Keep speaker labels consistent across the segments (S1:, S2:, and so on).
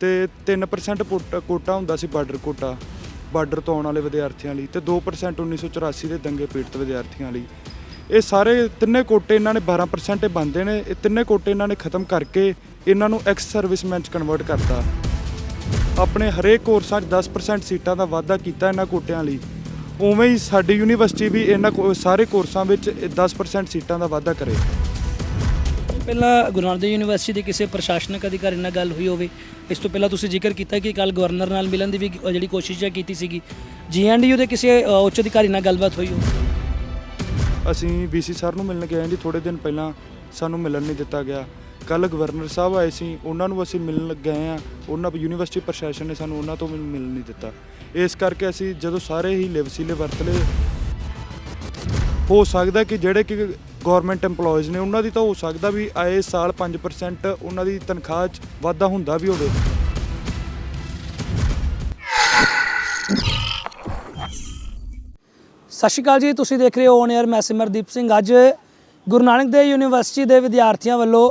S1: ਤੇ 3% ਪੁੱਟ- ਕੋਟਾ ਹੁੰਦਾ ਸੀ border quota. Border ਤੋਂ ਆਉਣ ਵਾਲੇ ਵਿਦਿਆਰਥੀਆਂ ਲਈ ਤੇ 2% 1984 ਦੇ ਦੰਗੇ ਪੀੜਤ ਵਿਦਿਆਰਥੀਆਂ ਲਈ। ਇਹ ਸਾਰੇ ਤਿੰਨੇ ਕੋਟੇ ਇਹਨਾਂ ਨੇ 12% ਇਹ ਬੰਦੇ ਨੇ, ਇਹ ਤਿੰਨੇ ਕੋਟੇ ਇਹਨਾਂ ਨੇ ਖਤਮ ਕਰਕੇ ਇਹਨਾਂ ਨੂੰ ਐਕਸ ਸਰਵਿਸਮੈਨ ਚ ਕਨਵਰਟ ਕਰਤਾ। ਆਪਣੇ ਹਰੇਕ ਕੋਰਸਾਂ 'ਚ 10% ਸੀਟਾਂ ਦਾ ਵਾਧਾ ਕੀਤਾ ਇਹਨਾਂ ਕੋਟਿਆਂ ਲਈ। ਉਵੇਂ ਹੀ ਸਾਡੀ ਯੂਨੀਵਰਸਿਟੀ ਵੀ ਇਹਨਾਂ ਕੋ- ਸਾਰੇ ਕੋਰਸਾਂ ਵਿੱਚ ਇਹ 10% ਸੀਟਾਂ ਦਾ ਵਾਧਾ ਕਰੇ।
S2: ਪਹਿਲਾਂ ਗੁਰੂ ਨਾਨਕ ਦੇਵ ਯੂਨੀਵਰਸਿਟੀ ਦੇ ਕਿਸੇ ਪ੍ਰਸ਼ਾਸਨਿਕ ਅਧਿਕਾਰੀ ਨਾਲ ਗੱਲ ਹੋਈ ਹੋਵੇ ਇਸ ਤੋਂ ਪਹਿਲਾਂ ਤੁਸੀਂ ਜ਼ਿਕਰ ਕੀਤਾ ਕਿ ਕੱਲ ਗਵਰਨਰ ਨਾਲ ਮਿਲਣ ਦੀ ਵੀ ਜਿਹੜੀ ਕੋਸ਼ਿਸ਼ ਹੈ ਕੀਤੀ ਸੀਗੀ। ਜੀਐਨਡੀਯੂ ਦੇ ਕਿਸੇ ਅ, ਉੱਚ ਅਧਿਕਾਰੀ ਨਾਲ ਗੱਲਬਾਤ ਹੋਈ ਹੋਵੇ।
S1: ਅਸੀਂ ਵੀਸੀ ਸਰ ਨੂੰ ਮਿਲਣ ਗਏ ਹਾਂ ਜੀ ਥੋੜੇ ਦਿਨ ਪਹਿਲਾਂ ਸਾਨੂੰ ਮਿਲਣ ਨਹੀਂ ਦਿੱਤਾ ਗਿਆ। ਕੱਲ ਗਵਰਨਰ ਸਾਹਿਬ ਆਏ ਸੀ ਉਹਨਾਂ ਨੂੰ ਅਸੀਂ ਮਿਲਣ ਗਏ ਆ ਉਹਨਾਂ ਯੂਨੀਵਰਸਿਟੀ ਪ੍ਰਸ਼ਾਸਨ ਨੇ ਸਾਨੂੰ ਉਹਨਾਂ ਤੋਂ ਵੀ ਮਿਲਣ ਨਹੀਂ ਦਿੱਤਾ। ਇਸ ਕਰਕੇ ਅਸੀਂ ਜਦੋਂ ਸਾਰੇ ਹੀ ਲਿਵਸੀਲੇ ਵਰਤ ਲਏ। ਹੋ ਸਕਦਾ ਕਿ ਜਿਹੜੇ ਕਿ ਗਵਰਨਮੈਂਟ EMPLOYEES ਨੇ ਉਹਨਾਂ ਦੀ ਤਾਂ ਹੋ ਸਕਦਾ ਵੀ ਆਏ ਸਾਲ 5% ਉਹਨਾਂ ਦੀ ਤਨਖਾਹ 'ਚ ਵਾਧਾ ਹੁੰਦਾ ਵੀ ਹੋਵੇ।
S2: ਸਤਿ ਸ਼੍ਰੀ ਅਕਾਲ ਜੀ, ਤੁਸੀਂ ਦੇਖ ਰਹੇ ਹੋ ਔਨ 에ਅਰ ਮੈਂ ਸਿਮਰਦੀਪ ਸਿੰਘ। ਅੱਜ ਗੁਰੂ ਨਾਨਕ ਦੇਵ ਯੂਨੀਵਰਸਿਟੀ ਦੇ ਵਿਦਿਆਰਥੀਆਂ ਵੱਲੋਂ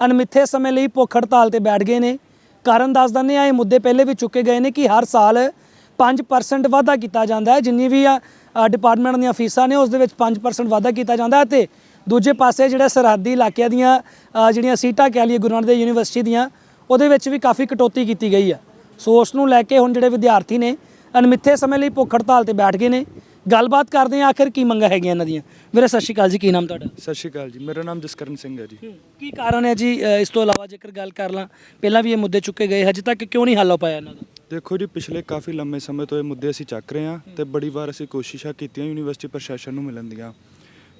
S2: ਅਣਮਿੱਥੇ ਸਮੇਂ ਲਈ ਭੁੱਖ ਹੜਤਾਲ ਤੇ ਬੈਠ ਗਏ ਨੇ। ਕਾਰਨ ਦੱਸ ਦਿੰਦੇ ਆ ਇਹ ਮੁੱਦੇ ਪਹਿਲੇ ਵੀ ਚੁੱਕੇ ਗਏ ਨੇ ਕਿ ਹਰ ਸਾਲ 5% ਵਾਧਾ ਕੀਤਾ ਜਾਂਦਾ ਹੈ। ਜਿੰਨੀ ਵੀ ਡਿਪਾਰਟਮੈਂਟ ਦੀਆਂ ਫੀਸਾਂ ਨੇ, ਉਸ ਦੇ ਵਿੱਚ 5% ਵਾਧਾ ਕੀਤਾ ਜਾਂਦਾ ਹੈ ਤੇ ਦੂਜੇ ਪਾਸੇ ਜਿਹੜੇ ਸਰਹੱਦੀ ਇਲਾਕਿਆਂ ਦੀਆਂ ਅ, ਜਿਹੜੀਆਂ ਸੀਟਾਂ ਕਹਿ ਲਈਏ ਗੁਰੂ ਨਾਨਕ ਦੇਵ ਯੂਨੀਵਰਸਿਟੀ ਦੀਆਂ ਉਹਦੇ ਵਿੱਚ ਵੀ ਕਾਫੀ ਕਟੌਤੀ ਕੀਤੀ ਗਈ ਆ। ਸੋ ਉਸ ਨੂੰ ਲੈ ਕੇ ਹੁਣ ਜਿਹੜੇ ਵਿਦਿਆਰਥੀ ਨੇ ਅਣਮਿੱਥੇ ਸਮੇਂ ਲਈ ਭੁੱਖ ਹੜਤਾਲ ਤੇ ਬੈਠ ਗਏ ਨੇ। ਗੱਲਬਾਤ ਕਰਦੇ ਹਾਂ ਆਖਿਰ ਕੀ ਮੰਗਾਂ ਹੈਗੀਆਂ ਇਹਨਾਂ ਦੀਆਂ? ਵੀਰੇ ਸਤਿ ਸ਼੍ਰੀ ਅਕਾਲ ਜੀ ਕੀ ਨਾਮ ਤੁਹਾਡਾ?
S1: ਸਤਿ ਸ਼੍ਰੀ ਅਕਾਲ ਜੀ ਮੇਰਾ ਨਾਮ ਜਸਕਰਨ ਸਿੰਘ ਹੈ ਜੀ।
S2: ਕੀ ਕਾਰਨ ਹੈ ਜੀ ਅ, ਇਸ ਤੋਂ ਇਲਾਵਾ ਜੇਕਰ ਗੱਲ ਕਰ ਲਾਂ ਪਹਿਲਾਂ ਵੀ ਇਹ ਮੁੱਦੇ ਚੁੱਕੇ ਗਏ ਹਜੇ ਤੱਕ ਕਿਉਂ ਨਹੀਂ ਹੱਲ ਹੋ ਪਾਇਆ ਇਹਨਾਂ ਦਾ?
S1: ਦੇਖੋ ਜੀ ਪਿਛਲੇ ਕਾਫੀ ਲੰਮੇ ਸਮੇਂ ਤੋਂ ਇਹ ਮੁੱਦੇ ਅਸੀਂ ਚੱਕ ਰਹੇ ਹਾਂ ਤੇ ਬੜੀ ਵਾਰ ਅਸੀਂ ਕੋਸ਼ਿਸ਼ਾਂ ਕੀਤੀਆਂ ਯੂਨੀਵਰਸਿਟੀ ਪ੍ਰਸ਼ਾਸਨ ਨੂੰ ਮਿਲਣ ਦੀਆਂ।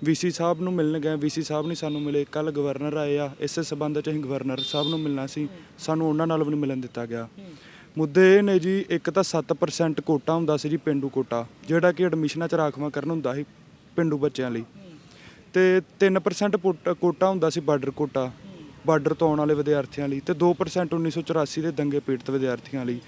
S1: ਵੀਸੀ ਸਾਹਿਬ ਨੂੰ ਮਿਲਣ ਗਏ ਵੀਸੀ ਸਾਹਿਬ ਨਹੀਂ ਸਾਨੂੰ ਮਿਲੇ। ਕੱਲ ਗਵਰਨਰ ਆਏ ਆ, ਇਸੇ ਸਬੰਧ 'ਚ ਅਸੀਂ ਗਵਰਨਰ ਸਾਹਿਬ ਨੂੰ ਮਿਲਣਾ ਸੀ। ਸਾਨੂੰ ਉਹਨਾਂ ਨਾਲ ਵੀ ਨਹੀਂ ਮਿਲਣ ਦਿੱਤਾ ਗਿਆ। ਮੁੱਦੇ ਇਹ ਨੇ ਜੀ, ਇੱਕ ਤਾਂ 7% ਕੋਟਾ ਹੁੰਦਾ ਸੀ ਜੀ ਪਿੰਡੂ ਕੋਟਾ, ਜਿਹੜਾ ਕਿ ਐਡਮਿਸ਼ਨਾਂ 'ਚ ਰਾਖਵਾਂ ਕਰਨ ਹੁੰਦਾ ਸੀ ਪਿੰਡੂ ਬੱਚਿਆਂ ਲਈ। ਤੇ 3% ਪੁੱਟ- ਕੋਟਾ ਹੁੰਦਾ ਸੀ ਬਾਰਡਰ ਕੋਟਾ ਬਾਰਡਰ ਤੋਂ ਆਉਣ ਵਾਲੇ ਵਿਦਿਆਰਥੀਆਂ ਲਈ ਤੇ 2% 1984 ਦੇ ਦੰਗੇ ਪੀੜਤ ਵਿਦਿਆਰਥੀਆਂ ਲਈ।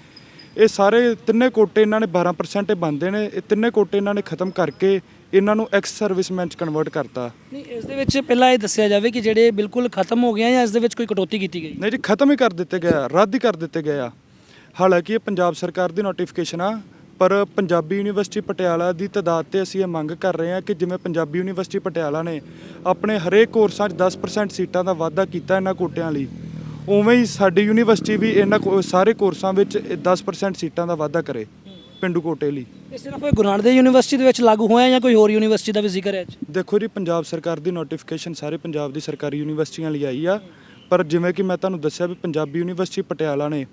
S1: ਇਹ ਸਾਰੇ ਤਿੰਨੇ ਕੋਟੇ ਇਹਨਾਂ ਨੇ 12% ਇਹ ਬੰਦੇ ਨੇ, ਇਹ ਤਿੰਨੇ ਕੋਟੇ ਇਹਨਾਂ ਨੇ ਖਤਮ ਕਰਕੇ ਇਹਨਾਂ ਨੂੰ ਐਕਸ ਸਰਵਿਸਮੈਨ ਚ ਕਨਵਰਟ ਕਰਤਾ।
S2: ਨਹੀਂ ਇਸ ਦੇ ਵਿੱਚ ਪਹਿਲਾਂ ਇਹ ਦੱਸਿਆ ਜਾਵੇ ਕਿ ਜਿਹੜੇ ਬਿਲਕੁਲ ਖਤਮ ਹੋ ਗਏ ਆ ਜਾਂ ਇਸ ਦੇ ਵਿੱਚ ਕੋਈ ਕਟੌਤੀ ਕੀਤੀ ਗਈ?
S1: ਨਹੀਂ ਜੀ ਖਤਮ ਹੀ ਕਰ ਦਿੱਤੇ ਗਏ ਆ ਰੱਦ ਹੀ ਕਰ ਦਿੱਤੇ ਗਏ ਆ। ਹਾਲਾਂਕਿ ਇਹ ਪੰਜਾਬ ਸਰਕਾਰ ਦੀ ਨੋਟੀਫਿਕੇਸ਼ਨ ਆ ਪਰ ਪੰਜਾਬੀ ਯੂਨੀਵਰਸਿਟੀ ਪਟਿਆਲਾ ਦੀ ਤਦਾਦ ਤੇ ਅਸੀਂ ਇਹ ਮੰਗ ਕਰ ਰਹੇ ਹਾਂ ਕਿ ਜਿਵੇਂ ਪੰਜਾਬੀ ਯੂਨੀਵਰਸਿਟੀ ਪਟਿਆਲਾ ਨੇ ਆਪਣੇ ਹਰੇਕ ਕੋਰਸਾਂ 'ਚ 10% ਸੀਟਾਂ ਦਾ ਵਾਧਾ ਕੀਤਾ ਇਹਨਾਂ ਕੋਟਿਆਂ ਲਈ ਉਵੇਂ ਹੀ ਸਾਡੀ ਯੂਨੀਵਰਸਿਟੀ ਵੀ ਇਹਨਾਂ ਸਾਰੇ ਕੋਰਸਾਂ ਵਿੱਚ ਇਹ 10% ਸੀਟਾਂ ਦਾ ਵਾਧਾ ਕਰੇ। ਪਿੰਡੂ ਕੋਟੇ ਲਈ।
S2: ਇਹ ਸਿਰਫ ਗੁਰੂ ਨਾਨਕ ਦੇਵ ਯੂਨੀਵਰਸਿਟੀ ਦੇ ਵਿੱਚ ਲਾਗੂ ਹੋਇਆ ਜਾਂ ਕੋਈ ਹੋਰ ਯੂਨੀਵਰਸਿਟੀ ਦਾ ਵੀ ਜ਼ਿਕਰ ਹੈ ਇਹ 'ਚ?
S1: ਦੇਖੋ ਜੀ ਪੰਜਾਬ ਸਰਕਾਰ ਦੀ ਨੋਟੀਫਿਕੇਸ਼ਨ ਸਾਰੇ ਪੰਜਾਬ ਦੀ ਸਰਕਾਰੀ ਯੂਨੀਵਰਸਿਟੀਆਂ ਲਈ ਆਈ ਆ। ਪਰ ਜਿਵੇਂ ਕਿ ਮੈਂ ਤੁਹਾਨੂੰ ਦੱਸਿਆ ਵੀ ਪੰਜਾਬੀ ਯੂਨੀਵਰਸਿਟੀ ਪਟਿਆਲਾ ਨੇ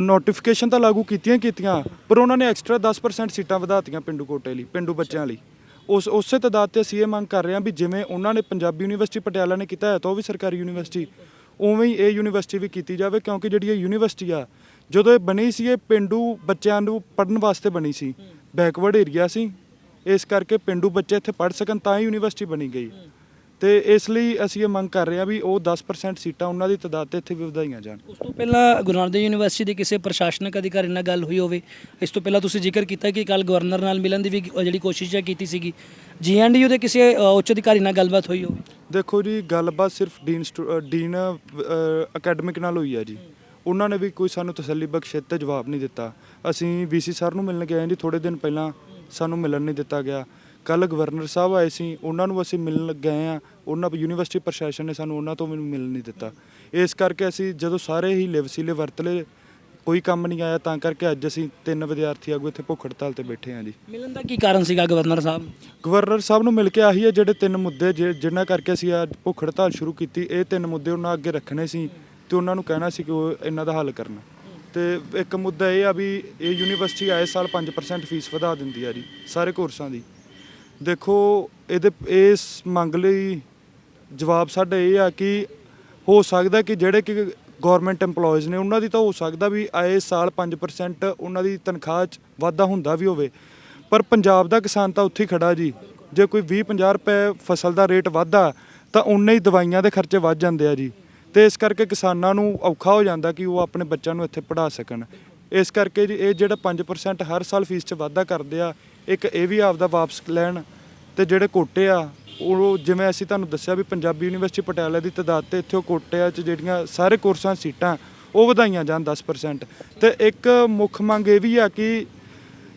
S1: ਨੋਟੀਫਿਕੇਸ਼ਨ ਤਾਂ ਲਾਗੂ ਕੀਤੀਆਂ ਕੀਤੀਆਂ ਪਰ ਉਹਨਾਂ ਨੇ ਐਕਸਟਰਾ 10% ਸੀਟਾਂ ਵਧਾਤੀਆਂ ਪਿੰਡੂ ਕੋਟੇ ਲਈ ਪਿੰਡੂ ਬੱਚਿਆਂ ਲਈ। ਉਸ ਉਸੇ ਤਦਾਦ ਤੇ ਅਸੀਂ ਇਹ ਮੰਗ ਕਰ ਰਹੇ ਹਾਂ ਵੀ ਜਿਵੇਂ ਉਹਨਾਂ ਨੇ ਪੰਜਾਬੀ ਯੂਨੀਵਰਸਿਟੀ ਪਟਿਆਲਾ ਨੇ ਕੀਤਾ ਹੈ ਤਾਂ ਉਹ ਵੀ ਸਰਕਾਰੀ ਯੂਨੀਵਰਸਿਟੀ ਉਵੇਂ ਹੀ ਇਹ ਯੂਨੀਵਰਸਿਟੀ ਵੀ ਕੀਤੀ ਜਾਵੇ ਕਿਉਂਕਿ ਜਿਹੜੀ ਇਹ ਯੂਨੀਵਰਸਿਟੀ ਆ ਜਦੋਂ ਇਹ ਬਣੀ ਸੀ ਇਹ ਪਿੰਡੂ ਬੱਚਿਆਂ ਨੂੰ ਪੜਨ ਵਾਸਤੇ ਬਣੀ ਸੀ। ਬੈਕਵਰਡ ਏਰੀਆ ਸੀ। ਇਸ ਕਰਕੇ ਪਿੰਡੂ ਬੱਚੇ ਇੱਥੇ ਪੜ ਸਕਣ ਤਾਂ ਹੀ ਯੂਨੀਵਰਸਿਟੀ ਬਣੀ ਗਈ। ਤੇ ਇਸ ਲਈ ਅਸੀਂ ਇਹ ਮੰਗ ਕਰ ਰਹੇ ਹਾਂ ਵੀ ਉਹ 10% ਸੀਟਾਂ ਉਹਨਾਂ ਦੀ ਤਦਾਦ ਤੇ ਇੱਥੇ ਵੀ ਵਧਾਈਆਂ ਜਾਣ।
S2: ਉਸ ਤੋਂ ਪਹਿਲਾਂ ਗੁਰੂ ਨਾਨਕ ਦੇਵ ਯੂਨੀਵਰਸਿਟੀ ਦੇ ਕਿਸੇ ਪ੍ਰਸ਼ਾਸਨਿਕ ਅਧਿਕਾਰੀ ਨਾਲ ਗੱਲ ਹੋਈ ਹੋਵੇ ਇਸ ਤੋਂ ਪਹਿਲਾਂ ਤੁਸੀਂ ਜ਼ਿਕਰ ਕੀਤਾ ਕਿ ਕੱਲ ਗਵਰਨਰ ਨਾਲ ਮਿਲਣ ਦੀ ਵੀ ਜਿਹੜੀ ਕੋਸ਼ਿਸ਼ ਹੈ ਕੀਤੀ ਸੀਗੀ। ਜੀਐਨਡੀਯੂ ਦੇ ਕਿਸੇ ਉੱਚ ਅਧਿਕਾਰੀ ਨਾਲ ਗੱਲਬਾਤ ਹੋਈ ਹੋਵੇ?
S1: ਦੇਖੋ ਜੀ ਗੱਲਬਾਤ ਸਿਰਫ ਡੀਨ ਡੀਨ ਅਕੈਡਮਿਕ ਨਾਲ ਹੋਈ ਹੈ ਜੀ। ਉਹਨਾਂ ਨੇ ਵੀ ਕੋਈ ਸਾਨੂੰ ਤਸੱਲੀ ਬਖਸ਼ ਤੇ ਜਵਾਬ ਨਹੀਂ ਦਿੱਤਾ। ਅਸੀਂ ਵੀਸੀ ਸਰ ਨੂੰ ਮਿਲਣ ਗਏ ਹਾਂ ਜੀ ਥੋੜੇ ਦਿਨ ਪਹਿਲਾਂ ਸਾਨੂੰ ਮਿਲਣ ਨਹੀਂ ਦਿੱਤਾ ਗਿਆ। ਕੱਲ ਗਵਰਨਰ ਸਾਹਿਬ ਆਏ ਸੀ ਉਹਨਾਂ ਨੂੰ ਅਸੀਂ ਮਿਲਣ ਗਏ ਆ ਉਹਨਾਂ ਯੂਨੀਵਰਸਿਟੀ ਪ੍ਰਸ਼ਾਸਨ ਨੇ ਸਾਨੂੰ ਉਹਨਾਂ ਤੋਂ ਵੀ ਮਿਲਣ ਨਹੀਂ ਦਿੱਤਾ। ਇਸ ਕਰਕੇ ਅਸੀਂ ਜਦੋਂ ਸਾਰੇ ਹੀ ਲਿਵਸੀਲੇ ਵਰਤ ਲਏ ਕੋਈ ਕੰਮ ਨਹੀਂ ਆਇਆ ਤਾਂ ਕਰਕੇ ਅੱਜ ਅਸੀਂ ਤਿੰਨ ਵਿਦਿਆਰਥੀ ਆਗੂ ਇੱਥੇ ਭੁੱਖ ਹੜਤਾਲ ਤੇ ਬੈਠੇ ਹਾਂ ਜੀ।
S2: ਮਿਲਣ ਦਾ ਕੀ ਕਾਰਨ ਸੀਗਾ ਗਵਰਨਰ ਸਾਹਿਬ?
S1: ਗਵਰਨਰ ਸਾਹਿਬ ਨੂੰ ਮਿਲ ਕੇ ਆਹੀ ਹੈ ਜਿਹੜੇ ਤਿੰਨ ਮੁੱਦੇ ਜਿ- ਜਿਨ੍ਹਾਂ ਕਰਕੇ ਅਸੀਂ ਅੱਜ ਭੁੱਖ ਹੜਤਾਲ ਸ਼ੁਰੂ ਕੀਤੀ ਇਹ ਤਿੰਨ ਮੁੱਦੇ ਉਹਨਾਂ ਅੱਗੇ ਰੱਖਣੇ ਸੀ। ਤੇ ਉਹਨਾਂ ਨੂੰ ਕਹਿਣਾ ਸੀ ਕਿ ਉਹ ਇਹਨਾਂ ਦਾ ਹੱਲ ਕਰਨਾ। ਤੇ ਇੱਕ ਮੁੱਦਾ ਇਹ ਆ ਵੀ ਇਹ ਯੂਨੀਵਰਸਿਟੀ ਆਏ ਸਾਲ 5% ਫੀਸ ਵਧਾ ਦਿੰਦੀ ਆ ਜੀ, ਸਾਰੇ ਕੋਰਸਾਂ ਦੀ। ਦੇਖੋ, ਇਹਦੇ, ਇਸ ਮੰਗ ਲਈ ਜਵਾਬ ਸਾਡਾ ਇਹ ਆ ਕਿ ਹੋ ਸਕਦਾ ਕਿ ਜਿਹੜੇ ਕਿ ਗਵਰਨਮੈਂਟ EMPLOYEES ਨੇ, ਉਹਨਾਂ ਦੀ ਤਾਂ ਹੋ ਸਕਦਾ ਵੀ ਆਏ ਸਾਲ 5% ਉਹਨਾਂ ਦੀ ਤਨਖਾਹ 'ਚ ਵਾਧਾ ਹੁੰਦਾ ਵੀ ਹੋਵੇ। ਪਰ ਪੰਜਾਬ ਦਾ ਕਿਸਾਨ ਤਾਂ ਉੱਥੇ ਹੀ ਖੜਾ ਜੀ। ਜੇ ਕੋਈ 20 50 ਰੁਪਏ ਫਸਲ ਦਾ ਰੇਟ ਵਾਧਾ ਤਾਂ ਉਨੇ ਹੀ ਦਵਾਈਆਂ ਦੇ ਖਰਚੇ ਵੱਧ ਜਾਂਦੇ ਆ ਜੀ। ਤੇ ਇਸ ਕਰਕੇ ਕਿਸਾਨਾਂ ਨੂੰ ਔਖਾ ਹੋ ਜਾਂਦਾ ਕਿ ਉਹ ਆਪਣੇ ਬੱਚਿਆਂ ਨੂੰ ਇੱਥੇ ਪੜ੍ਹਾ ਸਕਣ। ਇਸ ਕਰਕੇ ਜੀ ਇਹ ਜਿਹੜਾ 5% ਹਰ ਸਾਲ ਫੀਸ 'ਚ ਵਾਧਾ ਕਰਦੇ ਆ, ਇੱਕ ਇਹ ਵੀ ਆਪਦਾ ਵਾਪਸ ਲੈਣ ਤੇ ਜਿਹੜੇ ਕੋਟੇ ਆ, ਉਹ ਜਿਵੇਂ ਅਸੀਂ ਤੁਹਾਨੂੰ ਦੱਸਿਆ ਵੀ ਪੰਜਾਬੀ ਯੂਨੀਵਰਸਿਟੀ ਪਟਿਆਲਾ ਦੀ ਤਦਾਦ ਤੇ ਇੱਥੇ ਉਹ ਕੋਟਿਆਂ 'ਚ ਜਿਹੜੀਆਂ ਸਾਰੇ ਕੋਰਸਾਂ ਸੀਟਾਂ, ਉਹ ਵਧਾਈਆਂ ਜਾਣ 10% ਤੇ ਇੱਕ ਮੁੱਖ ਮੰਗ ਇਹ ਵੀ ਆ ਕਿ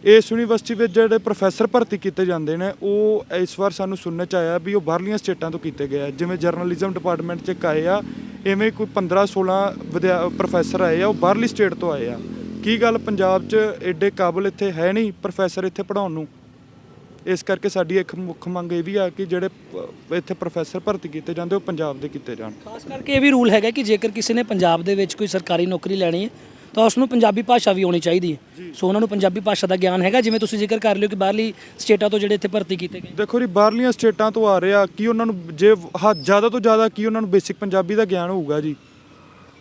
S1: ਇਸ ਯੂਨੀਵਰਸਿਟੀ ਵਿੱਚ ਜਿਹੜੇ ਪ੍ਰੋਫੈਸਰ ਭਰਤੀ ਕੀਤੇ ਜਾਂਦੇ ਨੇ, ਉਹ ਇਸ ਵਾਰ ਸਾਨੂੰ ਸੁਣਨ ਚ ਆਇਆ ਵੀ ਉਹ ਬਾਹਰਲੀਆਂ ਸਟੇਟਾਂ ਤੋਂ ਕੀਤੇ ਗਏ ਆ। ਜਿਵੇਂ ਜਰਨਲਿਜ਼ਮ ਡਿਪਾਰਟਮੈਂਟ ਚ ਇੱਕ ਆਏ ਆ, ਐਵੇਂ ਕੋਈ 15 16 ਵਿਦਿਆ, ਪ੍ਰੋਫੈਸਰ ਆਏ ਆ, ਉਹ ਬਾਹਰਲੀ ਸਟੇਟ ਤੋਂ ਆਏ ਆ। ਕੀ ਗੱਲ ਪੰਜਾਬ 'ਚ ਐਡੇ ਕਾਬਲ ਇੱਥੇ ਹੈ ਨਹੀਂ ਪ੍ਰੋਫੈਸਰ ਇੱਥੇ ਪੜਾਉਣ ਨੂੰ? ਇਸ ਕਰਕੇ ਸਾਡੀ ਇੱਕ ਮੁੱਖ ਮੰਗ ਇਹ ਵੀ ਆ ਕਿ ਜਿਹੜੇ ਇੱਥੇ ਪ੍ਰੋਫੈਸਰ ਭਰਤੀ ਕੀਤੇ ਜਾਂਦੇ, ਉਹ ਪੰਜਾਬ ਦੇ ਕੀਤੇ ਜਾਣ।
S2: ਖਾਸ ਕਰਕੇ ਇਹ ਵੀ ਰੂਲ ਹੈਗਾ ਕਿ ਜੇਕਰ ਕਿਸੇ ਨੇ ਪੰਜਾਬ ਦੇ ਵਿੱਚ ਕੋਈ ਸਰਕਾਰੀ ਨੌਕਰੀ ਲੈਣੀ ਹੈ ਤਾਂ ਉਸ ਨੂੰ ਪੰਜਾਬੀ ਭਾਸ਼ਾ ਵੀ ਆਉਣੀ ਚਾਹੀਦੀ ਹੈ। ਸੋ ਉਹਨਾਂ ਨੂੰ ਪੰਜਾਬੀ ਭਾਸ਼ਾ ਦਾ ਗਿਆਨ ਹੈਗਾ ਜਿਵੇਂ ਤੁਸੀਂ ਜ਼ਿਕਰ ਕਰ ਲਿਓ ਕਿ ਬਾਹਰਲੀ ਸਟੇਟਾਂ ਤੋਂ ਜਿਹੜੇ ਇੱਥੇ ਭਰਤੀ ਕੀਤੇ ਗਏ।
S1: ਦੇਖੋ ਜੀ ਬਾਹਰਲੀਆਂ ਸਟੇਟਾਂ ਤੋਂ ਆ ਰਿਹਾ ਕੀ ਉਹਨਾਂ ਨੂੰ ਜੇ ਹੱਦ ਜ਼ਿਆਦਾ ਤੋਂ ਜ਼ਿਆਦਾ ਕੀ ਉਹਨਾਂ ਨੂੰ ਬੇਸਿਕ ਪੰਜਾਬੀ ਦਾ ਗਿਆਨ ਹੋਊਗਾ ਜੀ?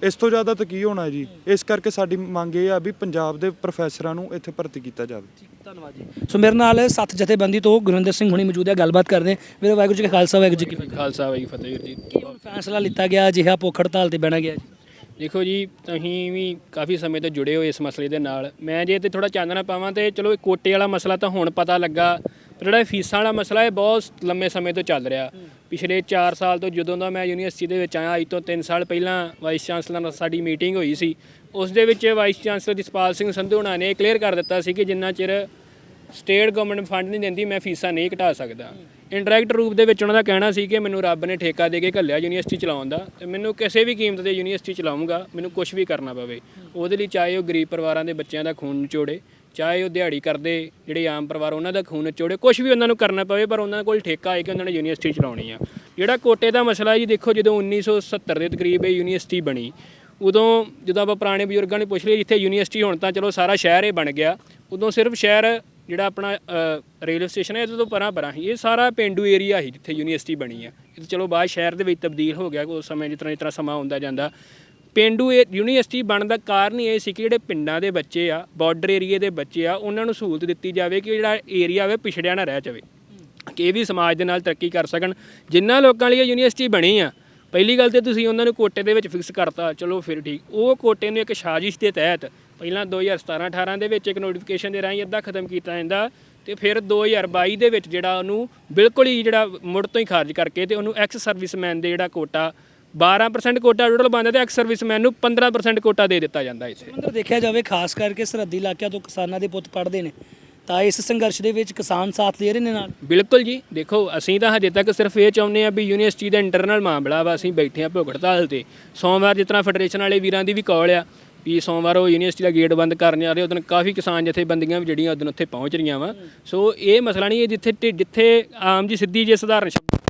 S1: ਇਸ ਤੋਂ ਜ਼ਿਆਦਾ ਤਾਂ ਕੀ ਹੋਣਾ ਜੀ? ਇਸ ਕਰਕੇ ਸਾਡੀ ਮੰਗ ਇਹ ਆ ਵੀ ਪੰਜਾਬ ਦੇ ਪ੍ਰੋਫੈਸਰਾਂ ਨੂੰ ਇੱਥੇ ਭਰਤੀ ਕੀਤਾ ਜਾਵੇ।
S2: ਧੰਨਵਾਦ ਜੀ। ਸੋ ਮੇਰੇ ਨਾਲ ਸੱਤ ਜਥੇਬੰਦੀ ਤੋਂ ਗੁਰਿੰਦਰ ਸਿੰਘ ਹੁਣੀ ਮੌਜੂਦ ਹੈ ਗੱਲਬਾਤ ਕਰਦੇ ਮੇਰੇ ਵਾਹਿਗੁਰੂ ਜੀ ਕਾ ਖਾਲਸਾ ਵਾਹਿਗੁਰੂ ਜੀ ਕੀ ਫਤਿਹ।
S3: ਖਾਲਸਾ ਵਾਹਿ ਫਤਿਹ ਜੀ
S2: ਕੀ ਹੁਣ ਫੈਸਲਾ ਲਿੱਤਾ ਗਿਆ? ਅਜਿਹਾ ਭੁੱਖ ਹੜਤਾਲ ਤੇ ਬਹਿਣਾ ਗਿਆ ਜੀ।
S3: ਦੇਖੋ ਜੀ ਤੁਸੀਂ ਵੀ ਕਾਫੀ ਸਮੇਂ ਤੋਂ ਜੁੜੇ ਹੋ ਇਸ ਮਸਲੇ ਦੇ ਨਾਲ। ਮੈਂ ਜੇ ਤੇ ਥੋੜਾ ਚਾਨਣਾ ਪਾਵਾਂ ਤੇ ਚਲੋ ਇਹ ਕੋਟੇ ਵਾਲਾ ਮਸਲਾ ਤਾਂ ਹੁਣ ਪਤਾ ਲੱਗਾ ਪਰ ਜਿਹੜਾ ਇਹ ਫੀਸਾਂ ਵਾਲਾ ਮਸਲਾ ਇਹ ਬਹੁਤ ਲੰਮੇ ਸਮੇਂ ਤੋਂ ਚੱਲ ਰਿਹਾ। ਪਿਛਲੇ 4 ਸਾਲ ਤੋਂ ਜਦੋਂ ਦਾ ਮੈਂ ਯੂਨੀਵਰਸਿਟੀ ਦੇ ਵਿੱਚ ਆਇਆ ਅੱਜ ਤੋਂ 3 ਸਾਲ ਪਹਿਲਾਂ ਵਾਈਸ ਚਾਂਸਲਰ ਨਾਲ ਸਾਡੀ ਮੀਟਿੰਗ ਹੋਈ ਸੀ। ਉਸ ਦੇ ਵਿੱਚ ਵਾਈਸ ਚਾਂਸਲਰ ਜਸਪਾਲ ਸਿੰਘ ਸੰਧੂ ਹੋਣਾ ਨੇ ਕਲੀਅਰ ਕਰ ਦਿੱਤਾ ਸੀ ਕਿ ਜਿੰਨਾ ਚਿਰ ਸਟੇਟ ਗਵਰਨਮੈਂਟ ਫੰਡ ਨਹੀਂ ਦਿੰਦੀ, ਮੈਂ ਫੀਸਾਂ ਨਹੀਂ ਘਟਾ ਸਕਦਾ। ਇੰਡਾਇਰੈਕਟ ਰੂਪ ਦੇ ਵਿੱਚ ਉਹਨਾਂ ਦਾ ਕਹਿਣਾ ਸੀ ਕਿ ਮੈਨੂੰ ਰੱਬ ਨੇ ਠੇਕਾ ਦੇ ਕੇ ਘੱਲਿਆ ਯੂਨੀਵਰਸਿਟੀ ਚਲਾਉਣ ਦਾ ਤੇ ਮੈਨੂੰ ਕਿਸੇ ਵੀ ਕੀਮਤ ਤੇ ਯੂਨੀਵਰਸਿਟੀ ਚਲਾਉਂਗਾ ਮੈਨੂੰ ਕੁਝ ਵੀ ਕਰਨਾ ਪਵੇ। ਉਹਦੇ ਲਈ ਚਾਹੇ ਉਹ ਗਰੀਬ ਪਰਿਵਾਰਾਂ ਦੇ ਬੱਚਿਆਂ ਦਾ ਖੂਨ ਨਿਚੋੜੇ ਚਾਹੇ ਉਹ ਦਿਹਾੜੀ ਕਰਦੇ ਜਿਹੜੇ ਆਮ ਪਰਿਵਾਰ, ਉਹਨਾਂ ਦਾ ਖੂਨ ਨਿਚੋੜੇ ਕੁਝ ਵੀ ਉਹਨਾਂ ਨੂੰ ਕਰਨਾ ਪਵੇ, ਪਰ ਉਹਨਾਂ ਕੋਲ ਠੇਕਾ ਹੈ ਕਿ ਉਹਨਾਂ ਨੇ ਯੂਨੀਵਰਸਿਟੀ ਚਲਾਉਣੀ ਆ। ਜਿਹੜਾ ਕੋਟੇ ਦਾ ਮਸਲਾ ਜੀ, ਦੇਖੋ ਜਦੋਂ 1970 ਦੇ ਤਕਰੀਬ ਇਹ ਯੂਨੀਵਰਸਿਟੀ ਬਣੀ, ਉਦੋਂ ਜਦੋਂ ਆਪਾਂ ਪੁਰਾਣੇ ਬਜ਼ੁਰਗਾਂ ਨੇ ਪੁੱਛ ਲਈਏ ਜਿੱਥੇ ਯੂਨੀਵਰਸਿਟੀ ਹੁਣ ਤਾਂ ਚਲੋ ਸਾਰਾ ਸ਼ਹਿਰ ਇਹ ਬਣ ਗਿਆ, ਉਦੋਂ ਸਿਰਫ ਸ਼ਹਿਰ ਜਿਹੜਾ ਆਪਣਾ ਰੇਲਵੇ ਸਟੇਸ਼ਨ ਹੈ, ਇਹਦੇ ਤੋਂ ਪਰਾਂ ਪਰਾਂ ਹੀ ਇਹ ਸਾਰਾ ਪਿੰਡੂ ਏਰੀਆ ਹੀ ਜਿੱਥੇ ਯੂਨੀਵਰਸਿਟੀ ਬਣੀ ਆ। ਇਹ ਚਲੋ ਬਾਅਦ ਸ਼ਹਿਰ ਦੇ ਵਿੱਚ ਤਬਦੀਲ ਹੋ ਗਿਆ, ਉਸ ਸਮੇਂ ਜਿਸ ਤਰ੍ਹਾਂ ਜਿਸ ਤਰ੍ਹਾਂ ਸਮਾਂ ਹੁੰਦਾ ਜਾਂਦਾ। ਪਿੰਡੂ ਇਹ, ਯੂਨੀਵਰਸਿਟੀ ਬਣਨ ਦਾ ਕਾਰਨ ਇਹ ਸੀ ਕਿ ਜਿਹੜੇ ਪਿੰਡਾਂ ਦੇ ਬੱਚੇ ਆ ਬਾਰਡਰ ਏਰੀਏ ਦੇ ਬੱਚੇ ਆ, ਉਹਨਾਂ ਨੂੰ ਸਹੂਲਤ ਦਿੱਤੀ ਜਾਵੇ ਕਿ ਜਿਹੜਾ ਏਰੀਆ ਹੋਵੇ ਪਿਛੜਿਆ ਨਾ ਰਹਿ ਜਾਵੇ। ਕਿ ਇਹ ਵੀ ਸਮਾਜ ਦੇ ਨਾਲ ਤਰੱਕੀ ਕਰ ਸਕਣ। ਜਿਨ੍ਹਾਂ ਲੋਕਾਂ ਲਈ ਇਹ ਯੂਨੀਵਰਸਿਟੀ ਬਣੀ ਆ, ਪਹਿਲੀ ਗੱਲ ਤੇ ਤੁਸੀਂ ਉਹਨਾਂ ਨੂੰ ਕੋਟੇ ਦੇ ਵਿੱਚ ਫਿਕਸ ਕਰਤਾ, ਚਲੋ ਫਿਰ ਠੀਕ। ਉਹ ਕੋਟੇ ਨੂੰ ਇੱਕ ਸਾਜ਼ਿਸ਼ ਦੇ ਤਹਿਤ ਪਹਿਲਾਂ 2017-18 ਦੇ ਵਿੱਚ ਇੱਕ ਨੋਟੀਫਿਕੇਸ਼ਨ ਦੇ ਰਾਹੀਂ ਅੱਧਾ ਖਤਮ ਕੀਤਾ ਜਾਂਦਾ ਤੇ ਫਿਰ 2022 ਦੇ ਵਿੱਚ ਜਿਹੜਾ ਉਹਨੂੰ ਬਿਲਕੁਲ ਹੀ ਜਿਹੜਾ ਮੁੜ ਤੋਂ ਹੀ ਖਾਰਜ ਕਰਕੇ ਤੇ ਉਹਨੂੰ ਐਕਸ ਸਰਵਿਸਮੈਨ ਦੇ ਜਿਹੜਾ ਕੋਟਾ 12% ਕੋਟਾ ਟੋਟਲ ਬੰਦਾ ਤੇ ਐਕਸ ਸਰਵਿਸਮੈਨ ਨੂੰ 15% ਕੋਟਾ ਦੇ ਦਿੱਤਾ ਜਾਂਦਾ ਇੱਥੇ।
S2: ਅੰਦਰ ਦੇਖਿਆ ਜਾਵੇ ਖਾਸ ਕਰਕੇ ਸਰਹੱਦੀ ਇਲਾਕਿਆਂ ਤੋਂ ਕਿਸਾਨਾਂ ਦੇ ਪੁੱਤ ਪੜਦੇ ਨੇ ਤਾਂ ਇਸ ਸੰਘਰਸ਼ ਦੇ ਵਿੱਚ ਕਿਸਾਨ ਸਾਥ ਦੇ ਰਹੇ ਨੇ ਨਾਲ?
S3: ਬਿਲਕੁਲ ਜੀ ਦੇਖੋ ਅਸੀਂ ਤਾਂ ਹਜੇ ਤੱਕ ਸਿਰਫ ਇਹ ਚਾਹੁੰਦੇ ਆ ਵੀ ਯੂਨੀਵਰਸਿਟੀ ਦਾ ਇੰਟਰਨਲ ਮਾਮਲਾ ਵਾ ਅਸੀਂ ਬੈਠੇ ਆ ਭੁੱਖ ਹੜਤਾਲ ਤੇ। ਸੋਮਵਾਰ ਤਰ੍ਹਾਂ ਫੈਡਰੇਸ਼ਨ ਵਾਲੇ ਵੀਰਾਂ ਦੀ ਵੀ ਕਾਲ ਆ ਵੀ ਸੋਮਵਾਰ ਉਹ ਯੂਨੀਵਰਸਿਟੀ ਦਾ ਗੇਟ ਬੰਦ ਕਰਨ ਜਾ ਰਹੇ ਉਦੋਂ ਕਾਫੀ ਕਿਸਾਨ ਜਥੇਬੰਦੀਆਂ ਵੀ ਜਿਹੜੀਆਂ ਉਦੋਂ ਉੱਥੇ ਪਹੁੰਚ ਰਹੀਆਂ ਵਾ। ਸੋ ਇਹ ਮਸਲਾ ਨਹੀਂ ਇਹ ਜਿੱਥੇ ਢਿ- ਜਿੱਥੇ ਆਮ ਜੀ ਸਿੱਧੀ ਜੇ ਸਧਾਰਨ ਸ਼ਬਦ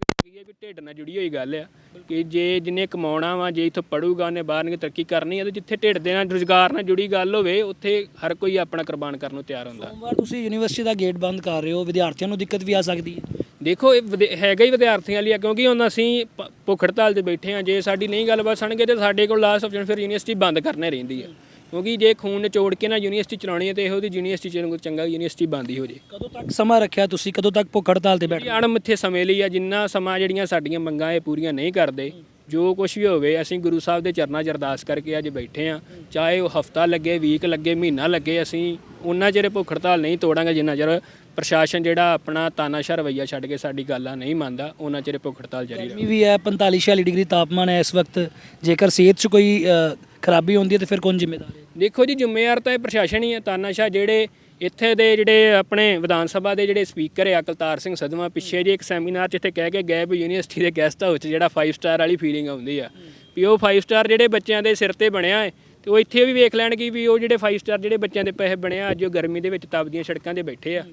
S3: ਢਿੱਡ ਨਾਲ ਜੁੜੀ ਹੋਈ ਗੱਲ ਆ ਕਿ ਜੇ ਜਿੰਨੇ ਕਮਾਉਣਾ ਵਾ ਜੇ ਇੱਥੋਂ ਪੜੂਗਾ ਉਹਨੇ ਬਾਹਰ ਨਿਕਲ ਤਰੱਕੀ ਕਰਨੀ ਹੈ ਤੇ ਜਿੱਥੇ ਢਿੱਡ ਦੇ ਨਾਲ ਰੁਜ਼ਗਾਰ ਨਾਲ ਜੁੜੀ ਗੱਲ ਹੋਵੇ ਉੱਥੇ ਹਰ ਕੋਈ ਆਪਣਾ ਕੁਰਬਾਨ ਕਰਨ ਨੂੰ ਤਿਆਰ ਹੁੰਦਾ।
S2: ਸੋਮਵਾਰ ਤੁਸੀਂ ਯੂਨੀਵਰਸਿਟੀ ਦਾ ਗੇਟ ਬੰਦ ਕਰ ਰਹੇ ਹੋ ਵਿਦਿਆਰਥੀਆਂ ਨੂੰ ਦਿੱਕਤ ਵੀ ਆ ਸਕਦੀ ਹੈ।
S3: ਦੇਖੋ ਇਹ ਵਿਦਿ- ਹੈਗਾ ਹੀ ਵਿਦਿਆਰਥੀਆਂ ਲਈ ਆ ਕਿਉਂਕਿ ਹੁਣ ਅਸੀਂ ਭ- ਭੁੱਖ ਹੜਤਾਲ ਤੇ ਬੈਠੇ ਆ ਜੇ ਸਾਡੀ ਨਹੀਂ ਗੱਲਬਾਤ ਸੁਣਗੇ ਤੇ ਸਾਡੇ ਕੋਲ ਲਾਸਟ ਆਪਸ਼ਨ ਫਿਰ ਯੂਨੀਵਰਸਿਟੀ ਬੰਦ ਕਰਨੇ ਰਹਿੰਦੀ ਆ। ਕਿਉਂਕਿ ਜੇ ਖੂਨ ਨਿਚੋੜ ਕੇ ਨਾ ਯੂਨੀਵਰਸਿਟੀ ਚਲਾਉਣੀ ਹੈ ਤੇ ਇਹੋ ਦੀ ਯੂਨੀਵਰਸਿਟੀ ਚੰਗ ਚੰਗਾ ਯੂਨੀਵਰਸਿਟੀ ਬੰਦ ਹੀ ਹੋ ਜੇ।
S2: ਕਦੋਂ ਤੱਕ ਸਮਾਂ ਰੱਖਿਆ ਤੁਸੀਂ? ਕਦੋਂ ਤੱਕ ਭੁੱਖ ਹੜਤਾਲ ਤੇ ਬੈਠ
S3: ਅਣਮਿੱਥੇ ਸਮੇਂ ਲਈ ਆ ਜਿੰਨਾ ਸਮਾਂ ਜਿਹੜੀਆਂ ਸਾਡੀਆਂ ਮੰਗਾਂ ਇਹ ਪੂਰੀਆਂ ਨਹੀਂ ਕਰਦੇ ਜੋ ਕੁਝ ਵੀ ਹੋਵੇ ਅਸੀਂ ਗੁਰੂ ਸਾਹਿਬ ਦੇ ਚਰਨਾਂ 'ਚ ਅਰਦਾਸ ਕਰਕੇ ਅੱਜ ਬੈਠੇ ਆ ਚਾਹੇ ਉਹ ਹਫਤਾ ਲੱਗੇ ਵੀਕ ਲੱਗੇ ਮਹੀਨਾ ਲੱਗੇ ਅਸੀਂ ਉਹਨਾਂ ਚਿਰ ਭੁੱਖ ਹੜਤਾਲ ਨਹੀਂ ਤੋੜਾਂਗੇ ਜਿੰਨਾ ਚਿਰ ਪ੍ਰਸ਼ਾਸਨ ਜਿਹੜਾ ਆਪਣਾ ਤਾਨਾਸ਼ਾਹ ਰਵੱਈਆ ਛੱਡ ਕੇ ਸਾਡੀ ਗੱਲਾਂ ਨਹੀਂ ਮੰਨਦਾ ਉਹਨਾਂ ਚਿਰ ਭੁੱਖ ਹੜਤਾਲ ਜਾਰੀ ਰਹੇਗੀ
S2: ਗਰਮੀ ਵੀ ਹੈ 45 46 ਡਿਗਰੀ ਤਾਪਮਾਨ ਹੈ ਇਸ ਵਕਤ। ਜੇਕਰ ਸਿਹਤ 'ਚ ਕੋਈ ਅ, ਖਰਾਬੀ ਹੁੰਦੀ ਹੈ ਤੇ ਫਿਰ ਕੌਣ ਜ਼ਿੰਮੇਵਾਰ ਹੈ?
S3: ਦੇਖੋ ਜੀ, ਜ਼ਿੰਮੇਵਾਰ ਤਾਂ ਇਹ ਪ੍ਰਸ਼ਾਸਨ ਹੀ ਹੈ, ਤਾਨਾਸ਼ਾਹ ਜਿਹੜੇ ਇੱਥੇ ਦੇ ਜਿਹੜੇ ਆਪਣੇ ਵਿਧਾਨ ਸਭਾ ਦੇ ਜਿਹੜੇ ਸਪੀਕਰ ਹੈ ਅਕਲਤਾਰ ਸਿੰਘ ਸਦਮਾ, ਪਿੱਛੇ ਜੇ ਇੱਕ ਸੈਮੀਨਾਰ 'ਚ ਇੱਥੇ ਕਹਿ ਕੇ ਗਏ ਵੀ ਯੂਨੀਵਰਸਿਟੀ ਦੇ ਗੈਸਟ ਹਾਊਸ 'ਚ ਜਿਹੜਾ 5 ਸਟਾਰ ਵਾਲੀ ਫੀਲਿੰਗ ਆਉਂਦੀ ਆ। ਵੀ ਉਹ 5 ਸਟਾਰ ਜਿਹੜੇ ਬੱਚਿਆਂ ਦੇ ਸਿਰ ਤੇ ਬਣਿਆ ਹੈ, ਤੇ ਉਹ ਇੱਥੇ ਵੀ ਵੇਖ ਲੈਣਗੇ ਵੀ ਉਹ ਜਿਹੜੇ 5 ਸਟਾਰ ਜਿਹੜੇ ਬੱਚਿਆਂ ਦੇ ਪੈਸੇ ਬਣਿਆ, ਅੱਜ ਉਹ ਗਰਮੀ ਦੇ ਵਿੱਚ ਤਪਦੀਆਂ ਸੜਕਾਂ ਤੇ ਬੈਠੇ ਆ।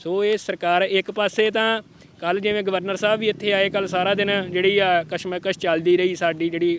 S3: ਸੋ ਇਹ ਸਰਕਾਰ ਇੱਕ ਪਾਸੇ ਤਾਂ ਕੱਲ ਜਿਵੇਂ ਗਵਰਨਰ ਸਾਹਿਬ ਵੀ ਇੱਥੇ ਆਏ ਕੱਲ ਸਾਰਾ ਦਿਨ ਜਿਹੜੀ ਆ ਕਸ਼ਮਕਸ਼ ਚੱਲਦੀ ਰਹੀ ਸਾਡੀ, ਜਿਹੜੀ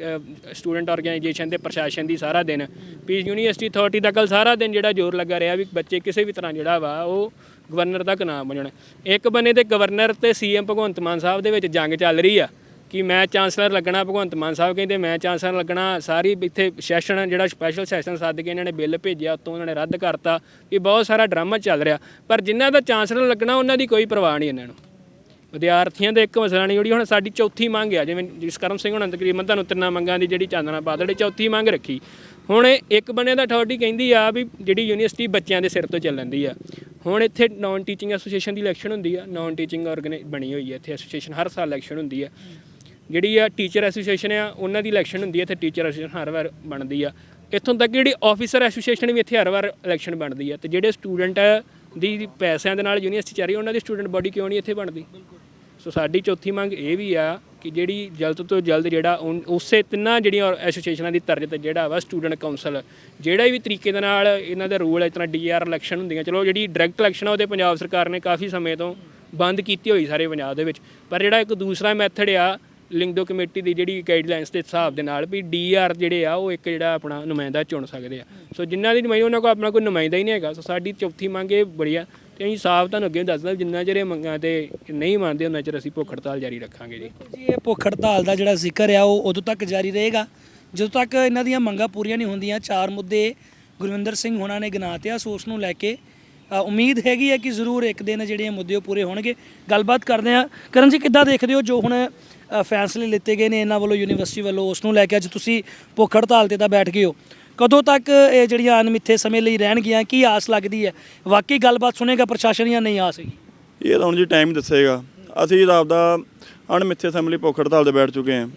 S3: ਸਟੂਡੈਂਟ ਆਰਗੇਨਾਈਜੇਸ਼ਨ ਤੇ ਪ੍ਰਸ਼ਾਸਨ ਦੀ ਸਾਰਾ ਦਿਨ। ਵੀ ਯੂਨੀਵਰਸਿਟੀ ਅਥਾਰਟੀ ਦਾ ਕੱਲ ਸਾਰਾ ਦਿਨ ਜਿਹੜਾ ਜ਼ੋਰ ਲੱਗਾ ਰਿਹਾ ਵੀ ਬੱਚੇ ਕਿਸੇ ਵੀ ਤਰ੍ਹਾਂ ਜਿਹੜਾ ਵਾ, ਉਹ ਗਵਰਨਰ ਤੱਕ ਨਾ ਬਣਨ ਇੱਕ ਬੰਨੇ ਤੇ ਗਵਰਨਰ ਤੇ ਸੀਐਮ ਭਗਵੰਤ ਮਾਨ ਸਾਹਿਬ ਦੇ ਵਿੱਚ ਜੰਗ ਚੱਲ ਰਹੀ ਆ ਕਿ ਮੈਂ ਚਾਂਸਲਰ ਲੱਗਣਾ, ਭਗਵੰਤ ਮਾਨ ਸਾਹਿਬ ਕਹਿੰਦੇ ਮੈਂ ਚਾਂਸਲਰ ਲੱਗਣਾ, ਸਾਰੀ ਇੱਥੇ ਸੈਸ਼ਨ ਜਿਹੜਾ ਸਪੈਸ਼ਲ ਸੈਸ਼ਨ ਸੱਦ ਕੇ ਇਹਨਾਂ ਨੇ ਬਿੱਲ ਭੇਜਿਆ ਉਤੋਂ ਉਹਨਾਂ ਨੇ ਰੱਦ ਕਰਤਾ ਇਹ ਬਹੁਤ ਸਾਰਾ ਡਰਾਮਾ ਚੱਲ ਰਿਹਾ। ਪਰ ਜਿਨ੍ਹਾਂ ਦਾ ਚਾਂਸਲਰ ਲੱਗਣਾ, ਉਹਨਾਂ ਦੀ ਕੋਈ ਪਰਵਾਹ ਨਹੀਂ ਇਹਨਾਂ ਨੂੰ। ਵਿਦਿਆਰਥੀਆਂ ਦਾ ਇੱਕ ਮਸਲਾ ਨਹੀਂ, ਜਿਹੜੀ ਹੁਣ ਸਾਡੀ ਚੌਥੀ ਮੰਗ ਆ, ਜਿਵੇਂ ਜਿਸ ਕਰਮ ਸਿੰਘ ਹੁਣ ਤਕਰੀਬਨ ਤੁਹਾਨੂੰ ਤਿੰਨਾਂ ਮੰਗਾਂ ਦੀ ਜਿਹੜੀ ਚਾਂਦਨਾ ਬਾਦੜੇ ਚੌਥੀ ਮੰਗ ਰੱਖੀ। ਹੁਣ ਇਹ ਇੱਕ ਬੰਨੇ ਦਾ ਅਥਾਰਟੀ ਕਹਿੰਦੀ ਆ ਵੀ ਜਿਹੜੀ ਯੂਨੀਵਰਸਿਟੀ ਬੱਚਿਆਂ ਦੇ ਸਿਰ ਤੋਂ ਚੱਲਣ ਦੀ ਆ। ਹੁਣ ਇੱਥੇ ਨਾਨ ਟੀਚਿੰਗ ਐਸੋਸੀਏਸ਼ਨ ਦੀ ਇਲੈਕਸ਼ਨ ਹੁੰਦੀ ਆ ਨਾਨ ਟੀਚਿੰਗ ਆਰਗੇਨਾਈ ਬਣੀ ਹੋਈ ਹੈ ਇੱਥੇ ਐਸੋਸੀਏਸ਼ਨ ਹਰ ਸਾਲ ਇਲੈਕਸ਼ਨ ਹੁੰਦੀ ਆ। ਜਿਹੜੀ ਆ ਟੀਚਰ ਐਸੋਸੀਏਸ਼ਨ ਆ, ਉਹਨਾਂ ਦੀ ਇਲੈਕਸ਼ਨ ਹੁੰਦੀ ਆ, ਇੱਥੇ ਟੀਚਰ ਐਸੋਸੀਏਸ਼ਨ ਹਰ ਵਾਰ ਬਣਦੀ ਆ। ਇੱਥੋਂ ਤੱਕ ਜਿਹੜੀ ਆਫੀਸਰ ਐਸੋਸੀਏਸ਼ਨ ਵੀ ਇੱਥੇ ਹਰ ਵਾਰ ਇਲੈਕਸ਼ਨ ਬਣਦੀ ਆ। ਤੇ ਜਿਹੜੇ ਸਟੂਡੈਂਟ ਦੀ ਪੈਸਿਆਂ ਦੇ ਨਾਲ ਯੂਨੀਵਰਸਿਟੀ ਚੱਲ ਰਹੀ ਉਹਨਾਂ ਦੀ ਸਟੂਡੈਂਟ ਬੋਡੀ ਕਿਉਂ ਨਹੀਂ ਇੱਥੇ ਬਣਦੀ? ਸੋ ਸਾਡੀ ਚੌਥੀ ਮੰਗ ਇਹ ਵੀ ਆ ਕਿ ਜਿਹੜੀ ਜਲਦ ਤੋਂ ਜਲਦ ਜਿਹੜਾ ਉਨ- ਉਸੇ ਤਿੰਨਾਂ ਜਿਹੜੀਆਂ ਐਸੋਸੀਏਸ਼ਨਾਂ ਦੀ ਤਰਜ਼ ਤੇ ਜਿਹੜਾ ਵਾ ਸਟੂਡੈਂਟ ਕਾਉਂਸਲ ਜਿਹੜਾ ਵੀ ਤਰੀਕੇ ਦੇ ਨਾਲ ਇਹਨਾਂ ਦਾ ਰੂਲ ਹੈ ਇਸ ਤਰ੍ਹਾਂ ਡੀਆਰ ਇਲੈਕਸ਼ਨ ਹੁੰਦੀਆਂ, ਚਲੋ ਜਿਹੜੀ ਡਾਇਰੈਕਟ ਇਲੈਕਸ਼ਨ ਆ ਉਹਦੇ ਪੰਜਾਬ ਸਰਕਾਰ ਨੇ ਕਾਫੀ ਸਮੇਂ ਤੋਂ ਬੰਦ ਕੀਤੀ ਹੋਈ ਸਾਰੇ ਪੰਜਾਬ ਦੇ ਵਿੱਚ, ਪਰ ਜਿਹੜਾ ਇੱਕ ਦੂਸਰਾ ਮੈਥਡ ਆ ਲਿੰਗਦੋ ਕਮੇਟੀ ਦੀ ਜਿਹੜੀ ਗਾਈਡਲਾਈਨਸ ਦੇ ਹਿਸਾਬ ਦੇ ਨਾਲ ਵੀ ਡੀਆਰ ਜਿਹੜੇ ਆ ਉਹ ਇੱਕ ਜਿਹੜਾ ਆਪਣਾ ਨੁਮਾਇੰਦਾ ਚੁਣ ਸਕਦੇ ਆ। ਸੋ ਜਿਨ੍ਹਾਂ ਦੀ ਨੁਮਾਇੰਦਾ, ਉਹਨਾਂ ਕੋਲ ਆਪਣਾ ਕੋਈ ਨੁਮਾਇੰਦਾ ਹੀ ਨਹੀਂ ਹੈਗਾ, ਸੋ ਸਾਡੀ ਚੌਥੀ ਮੰਗ ਇਹ ਬੜੀ ਆ ਤੇ ਅਸੀਂ ਸਾਫ਼ ਤੁਹਾਨੂੰ ਅੱਗੇ ਦੱਸਦਾ, ਜਿੰਨਾ ਚਿਰ ਇਹ ਮੰਗਾਂ ਤੇ ਨਹੀਂ ਮੰਨਦੇ, ਉਹਨਾਂ ਚਿਰ ਅਸੀਂ ਭੁੱਖ ਹੜਤਾਲ ਜਾਰੀ ਰੱਖਾਂਗੇ ਜੀ।
S2: ਜੀ, ਇਹ ਭੁੱਖ ਹੜਤਾਲ ਦਾ ਜਿਹੜਾ ਜ਼ਿਕਰ ਆ, ਉਹ ਉਦੋਂ ਤੱਕ ਜਾਰੀ ਰਹੇਗਾ। ਜਦੋਂ ਤੱਕ ਇਹਨਾਂ ਦੀਆਂ ਮੰਗਾਂ ਪੂਰੀਆਂ ਨਹੀਂ ਹੁੰਦੀਆਂ, ਚਾਰ ਮੁੱਦੇ ਗੁਰਵਿੰਦਰ ਸਿੰਘ ਹੋਣਾ ਨੇ ਗਿਣਾਤੇ ਆ, ਸੋ ਉਸ ਨੂੰ ਲੈ ਕੇ ਉਮੀਦ ਹੈਗੀ ਹੈ ਕਿ ਜ਼ਰੂਰ ਇੱਕ ਦਿਨ ਜਿਹੜੇ ਮੁੱਦੇ ਉਹ ਪੂਰੇ ਹੋਣਗੇ। ਗੱਲਬਾਤ ਕਰਦੇ ਆ। ਕਰਨ ਜੀ, ਕਿੱਦਾਂ ਦੇਖਦੇ ਹੋ ਜੋ ਹੁਣ ਫੈਸਲੇ ਲਿੱਤੇ ਗਏ ਨੇ ਇਹਨਾਂ ਵੱਲੋਂ, ਯੂਨੀਵਰਸਿਟੀ ਵੱਲੋਂ, ਉਸ ਨੂੰ ਲੈ ਕੇ ਅੱਜ ਤੁਸੀਂ ਭੁੱਖ ਹੜਤਾਲ ਤੇ ਤਾਂ ਬੈਠ ਗਏ ਹੋ। ਕਦੋਂ ਤੱਕ ਇਹ ਜਿਹੜੀਆਂ ਅਨਮਿੱਥੇ ਸਮੇਂ ਲਈ ਰਹਿਣਗੀਆਂ, ਕੀ ਆਸ ਲੱਗਦੀ ਹੈ? ਵਾਕਈ ਗੱਲਬਾਤ ਸੁਣੇਗਾ ਪ੍ਰਸ਼ਾਸਨ ਜਾਂ ਨਹੀਂ ਆਸ ਹੈਗੀ?
S4: ਇਹ ਤਾਂ ਹੁਣ ਜੀ ਟਾਈਮ ਦੱਸੇਗਾ। ਅਸੀਂ ਤਾਂ ਆਪਦਾ ਅਣਮਿੱਥੇ ਸਮੇਂ ਲਈ ਭੁੱਖ ਹੜਤਾਲ ਤੇ ਬੈਠ ਚੁੱਕੇ ਹਾਂ।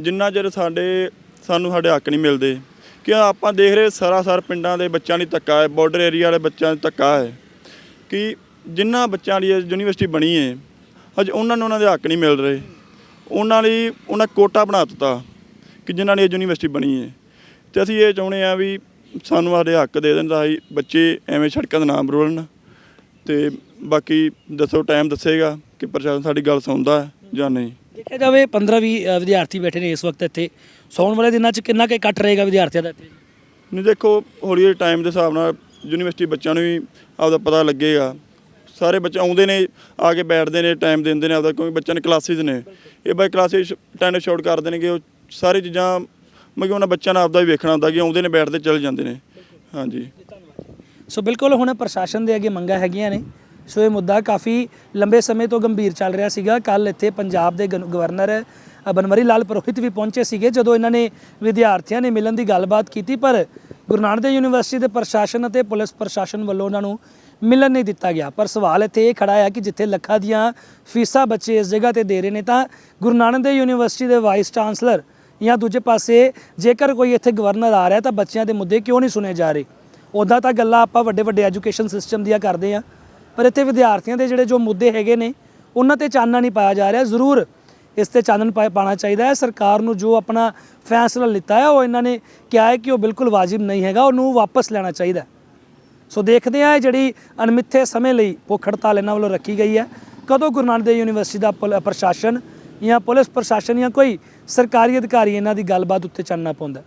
S4: ਜਿੰਨਾ ਚਿਰ ਸਾਡੇ, ਸਾਨੂੰ ਸਾਡੇ ਹੱਕ ਨਹੀਂ ਮਿਲਦੇ ਕਿ ਆਪਾਂ ਦੇਖ ਰਹੇ ਸਰਾਸਰ ਪਿੰਡਾਂ ਦੇ ਬੱਚਿਆਂ ਲਈ ਧੱਕਾ ਹੈ ਬਾਰਡਰ ਏਰੀਆ ਵਾਲੇ ਬੱਚਿਆਂ ਲਈ ਧੱਕਾ ਹੈ ਕਿ ਜਿਨ੍ਹਾਂ ਬੱਚਿਆਂ ਲਈ ਇਹ ਯੂਨੀਵਰਸਿਟੀ ਬਣੀ ਹੈ ਅੱਜ ਉਹਨਾਂ ਨੂੰ ਉਹਨਾਂ ਦੇ ਹੱਕ ਨਹੀਂ ਮਿਲ ਰਹੇ। ਉਹਨਾਂ ਲਈ ਉਹਨਾਂ ਕੋਟਾ ਬਣਾ ਦਿੱਤਾ ਕਿ ਜਿਨ੍ਹਾਂ ਲਈ ਇਹ ਯੂਨੀਵਰਸਿਟੀ ਬਣੀ ਹੈ। ਤੇ ਅਸੀਂ ਇਹ ਚਾਹੁੰਦੇ ਆ ਵੀ ਸਾਨੂੰ ਸਾਡੇ ਹੱਕ ਦੇ ਦੇਣ ਤਾਂ ਅਸੀਂ ਬੱਚੇ ਐਵੇਂ ਸੜਕਾਂ ਦੇ ਨਾਮ ਰੋਲਣ। ਤੇ ਬਾਕੀ ਦੱਸੋ ਟਾਈਮ ਦੱਸੇਗਾ ਕਿ ਪ੍ਰਸ਼ਾਸਨ ਸਾਡੀ ਗੱਲ ਸੁਣਦਾ ਹੈ ਜਾਂ ਨਹੀਂ।
S2: ਦੇਖਿਆ ਜਾਵੇ 15 20 ਵਿਦਿਆਰਥੀ ਬੈਠੇ ਨੇ ਇਸ ਵਕਤ ਇੱਥੇ। ਸੌਣ ਵਾਲੇ ਦਿਨਾਂ 'ਚ ਕਿੰਨਾ ਕੁ ਇਕੱਠ ਰਹੇਗਾ ਵਿਦਿਆਰਥੀਆਂ ਦਾ ਇੱਥੇ?
S4: ਨਹੀਂ ਦੇਖੋ ਹੌਲੀ ਹੌਲੀ ਟਾਈਮ ਦੇ ਹਿਸਾਬ ਨਾਲ ਯੂਨੀਵਰਸਿਟੀ ਬੱਚਿਆਂ ਨੂੰ ਵੀ ਆਪਦਾ ਪਤਾ ਲੱਗੇਗਾ। ਸਾਰੇ ਬੱਚੇ ਆਉਂਦੇ ਨੇ ਆ ਕੇ ਬੈਠਦੇ ਨੇ ਟਾਈਮ ਦਿੰਦੇ ਨੇ ਆਪਦਾ ਕਿਉਂਕਿ ਬੱਚਿਆਂ ਨੇ ਕਲਾਸਿਸ ਨੇ। ਇਹ ਬਾਈ ਕਲਾਸਿਸ ਟਾਈਮ ਸ਼ਾਰਟ ਕਰ ਦੇਣਗੇ ਉਹ ਸਾਰੀ ਚੀਜ਼ਾਂ ਮਤਲਬ ਕਿ ਉਹਨਾਂ ਬੱਚਿਆਂ ਨੇ ਆਪਦਾ ਵੀ ਵੇਖਣਾ ਹੁੰਦਾ ਕਿ ਆਉਂਦੇ ਨੇ ਬੈਠਦੇ ਚਲੇ ਜਾਂਦੇ ਨੇ। ਹਾਂਜੀ।
S2: ਸੋ ਬਿਲਕੁਲ ਹੁਣ ਪ੍ਰਸ਼ਾਸਨ ਦੇ ਅੱਗੇ ਮੰਗਾਂ ਹੈਗੀਆਂ ਨੇ। ਸੋ ਇਹ ਮੁੱਦਾ ਕਾਫੀ ਲੰਬੇ ਸਮੇਂ ਤੋਂ ਗੰਭੀਰ ਚੱਲ ਰਿਹਾ ਸੀਗਾ। ਕੱਲ ਇੱਥੇ ਪੰਜਾਬ ਦੇ ਗਨ- ਗਵਰਨਰ ਬਨਵਰੀ ਲਾਲ ਪੁਰੋਹਿਤ ਵੀ ਪਹੁੰਚੇ ਸੀਗੇ ਜਦੋਂ ਇਹਨਾਂ ਨੇ ਵਿਦਿਆਰਥੀਆਂ ਨੇ ਮਿਲਣ ਦੀ ਗੱਲਬਾਤ ਕੀਤੀ, ਪਰ ਗੁਰੂ ਨਾਨਕ ਦੇਵ ਯੂਨੀਵਰਸਿਟੀ ਦੇ ਪ੍ਰਸ਼ਾਸਨ ਅਤੇ ਪੁਲਿਸ ਪ੍ਰਸ਼ਾਸਨ ਵੱਲੋਂ ਉਹਨਾਂ ਨੂੰ ਮਿਲਣ ਨਹੀਂ ਦਿੱਤਾ ਗਿਆ। ਪਰ ਸਵਾਲ ਇੱਥੇ ਇਹ ਖੜਾ ਹੈ ਕਿ ਜਿੱਥੇ ਲੱਖਾਂ ਦੀਆਂ ਫੀਸਾਂ ਬੱਚੇ ਇਸ ਜਗ੍ਹਾ ਤੇ ਦੇ ਰਹੇ ਨੇ, ਤਾਂ ਗੁਰੂ ਨਾਨਕ ਦੇਵ ਯੂਨੀਵਰਸਿਟੀ ਦੇ ਵਾਈਸ ਚਾਂਸਲਰ ਜਾਂ ਦੂਜੇ ਪਾਸੇ ਜੇਕਰ ਕੋਈ ਇੱਥੇ ਗਵਰਨਰ ਆ ਰਿਹਾ ਤਾਂ ਬੱਚਿਆਂ ਦੇ ਮੁੱਦੇ ਕਿਉਂ ਨਹੀਂ ਸੁਣੇ ਜਾ ਰਹੇ? ਉੱਦਾਂ ਤਾਂ ਗੱਲਾਂ ਆਪਾਂ ਵੱਡੇ ਵੱਡੇ ਐਜੂਕੇਸ਼ਨ ਸਿਸਟਮ ਦੀਆਂ ਕਰਦੇ ਆ ਪਰ ਇੱਥੇ ਵਿਦਿਆਰਥੀਆਂ ਦੇ ਜਿਹੜੇ ਜੋ ਮੁੱਦੇ ਹੈਗੇ ਨੇ, ਉਹਨਾਂ ਤੇ ਚਾਨਣਾ ਨਹੀਂ ਪਾਇਆ ਜਾ ਰਿਹਾ। ਜ਼ਰੂਰ ਇਸ ਤੇ ਚਾਨਣ ਪਾ- ਪਾਉਣਾ ਚਾਹੀਦਾ ਹੈ। ਸਰਕਾਰ ਨੂੰ ਜੋ ਆਪਣਾ ਫੈਸਲਾ ਲਿੱਤਾ ਹੈ, ਉਹ ਇਹਨਾਂ ਨੇ ਕਿਹਾ ਹੈ ਕਿ ਉਹ ਬਿਲਕੁਲ ਵਾਜਿਬ ਨਹੀਂ ਹੈਗਾ, ਉਹਨੂੰ ਵਾਪਸ ਲੈਣਾ ਚਾਹੀਦਾ ਸੋ ਦੇਖਦੇ ਹਾਂ ਇਹ ਜਿਹੜੀ ਅਣਮਿੱਥੇ ਸਮੇਂ ਲਈ ਭੁੱਖ ਹੜਤਾਲ ਇਹਨਾਂ ਵੱਲੋਂ ਰੱਖੀ ਗਈ ਹੈ। ਕਦੋਂ ਗੁਰੂ ਨਾਨਕ ਦੇਵ ਯੂਨੀਵਰਸਿਟੀ ਦਾ ਪੁਲ- ਪ੍ਰਸ਼ਾਸਨ ਜਾਂ ਪੁਲਿਸ ਪ੍ਰਸ਼ਾਸਨ ਜਾਂ ਕੋਈ ਸਰਕਾਰੀ ਅਧਿਕਾਰੀ ਇਹਨਾਂ ਦੀ ਗੱਲਬਾਤ ਉੱਤੇ ਚਾਨਣਾ ਪਾਉਂਦਾ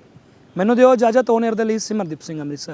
S2: ਮੈਨੂੰ ਦਿਓ ਇਜਾਜ਼ਤ, ਓਨਰ ਦੇ ਲਈ ਸਿਮਰਦੀਪ ਸਿੰਘ ਅੰਮ੍ਰਿਤਸਰ।